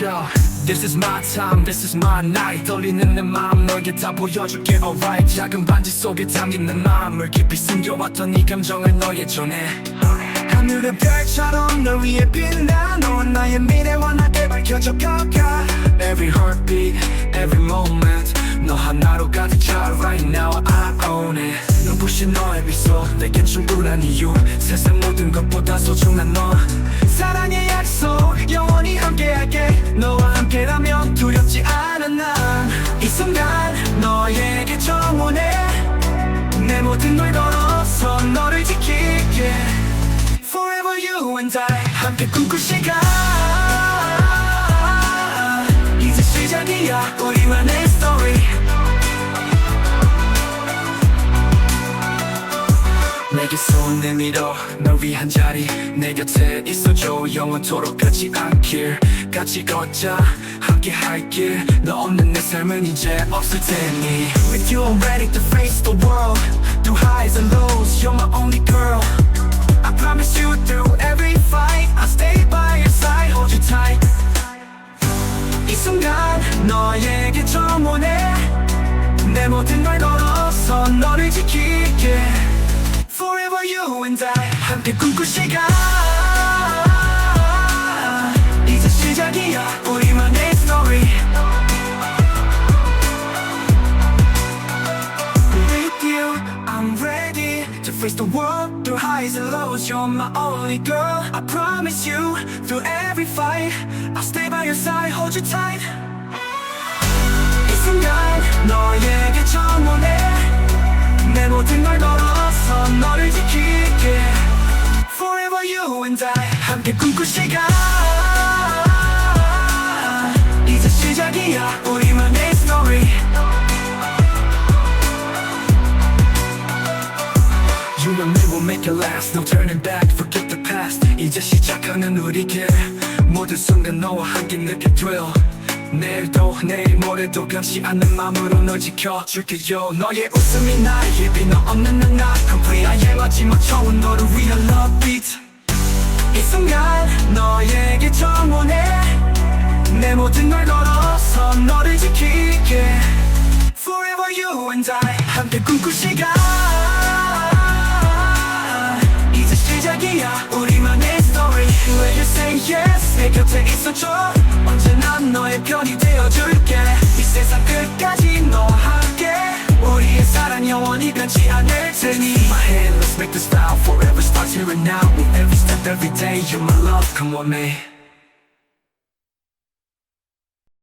Yo, this is my time, this is my night. 떨리는 내 마음 너에게 다 보여줄게 alright. 작은 반지 속에 담긴 내 마음을 깊이 숨겨왔던 이 감정을 너에 전해 하늘의 별처럼 널 위해 빛나 넌 나의 미래와 나게 밝혀져 가가 Every heartbeat, every moment 너 하나로 가득 차 right now I own it. 눈부신 너의 미소 내겐 충분한 이유. 세상 모든 것보다 소중한 너. 사랑의 약속 영원히 함께할게. 너와 함께라면 두렵지 않아 난이 순간 너에게 정원해. 내 모든 걸 걸어서 너를 지킬게. Forever you and I 함께 꿈꿀 시간 내게 손 내밀어 널 위한 자리 내 곁에 있어줘 영원토록 가지 않길 같이 걷자 함께 할길 너 없는 내 삶은 이제 없을 테니 With you I'm ready to face the world Through highs and lows You're my only girl I promise you through every fight I'll stay by your side Hold you tight 이 순간 너에게 정원해 내 모든 걸 걸어서 너를 지킬게 Forever you and I 함께 꿈꿀 시간 이제 시작이야 우리만의 스토리 With you I'm ready to face the world through highs and lows You're my only girl I promise you through every fight I'll stay by your side hold you tight 이 순간 너에 I 함께 꿈꿀 시간. 이제 시작이야. 우리만의 스토리. You and me will make it last. No turning back, forget the past. 이제 시작하는 우리 길 모든 순간 너와 함께 느껴 thrill. 내일도 내일 모레도 변치 않는 마음으로 널 지켜줄게요. 너의 웃음이 나의 빛, 너 없는 나 Complete am 마지막 처음 너를 위한 love beat 곁에 있어줘 언제나 너의 편이 되어줄게 이 세상 끝까지 너와 함께 우리의 사랑 영원히 변치 않을 테니 My hand let's make this vow forever starts here and now With every step every day you're my love come on me